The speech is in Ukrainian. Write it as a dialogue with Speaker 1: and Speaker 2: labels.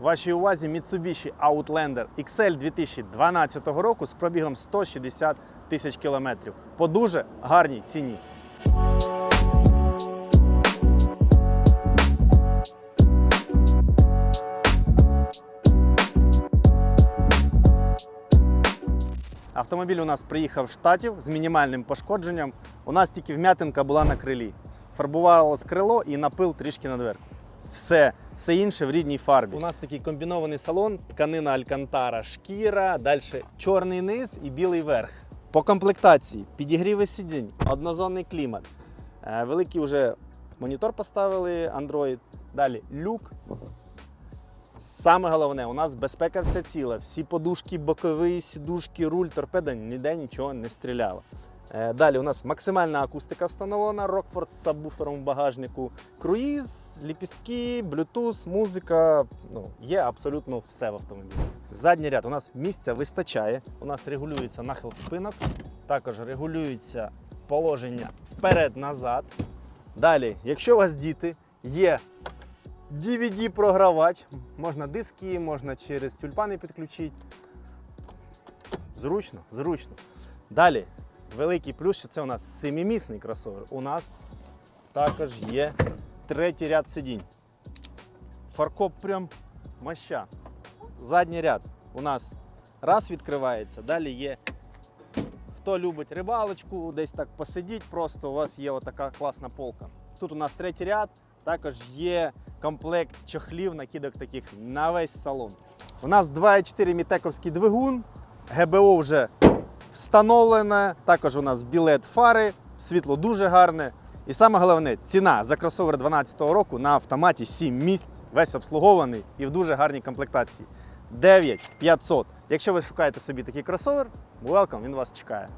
Speaker 1: Вашій увазі Mitsubishi Outlander XL 2012 року з пробігом 160 тисяч кілометрів по дуже гарній ціні. Автомобіль у нас приїхав з штатів з мінімальним пошкодженням. У нас тільки вм'ятинка була на крилі. Фарбувалось крило і напил трішки на дверку. Все, все інше в рідній фарбі. У нас такий комбінований салон, тканина Алькантара, шкіра, далі чорний низ і білий верх. По комплектації підігріви сидінь, однозонний клімат. Е, Великий вже монітор поставили Android. Далі люк, Саме головне, у нас безпека вся ціла. Всі подушки, бокові, сідушки, руль, торпеда, ніде нічого не стріляло. Е, Далі у нас максимальна акустика встановлена, Rockford з сабвуфером в багажнику, круїз, ліпістки, Bluetooth, музика. Ну, є абсолютно все в автомобілі. Задній ряд у нас місця вистачає. У нас регулюється нахил спинок, також регулюється положення вперед-назад. Далі, якщо у вас діти, є DVD-програвач. Можна диски, можна через тюльпани підключити. Зручно, зручно. Далі, великий плюс, що це у нас семимісний кросовер. У нас також є третій ряд сидінь. Фаркоп прям моща. Задній ряд у нас раз відкривається, далі є. Хто любить рибалочку, десь так посидіть, просто у вас є отака класна полка. Тут у нас третій ряд, також є комплект чохлів, накидок таких на весь салон. У нас 2,4 мітековський двигун, ГБО вже встановлене. Також у нас білет фари, світло дуже гарне. І саме головне, ціна за кросовер 2012 року на автоматі 7 місць, весь обслугований і в дуже гарній комплектації. 9500. Якщо ви шукаєте собі такий кросовер, welcome, він вас чекає.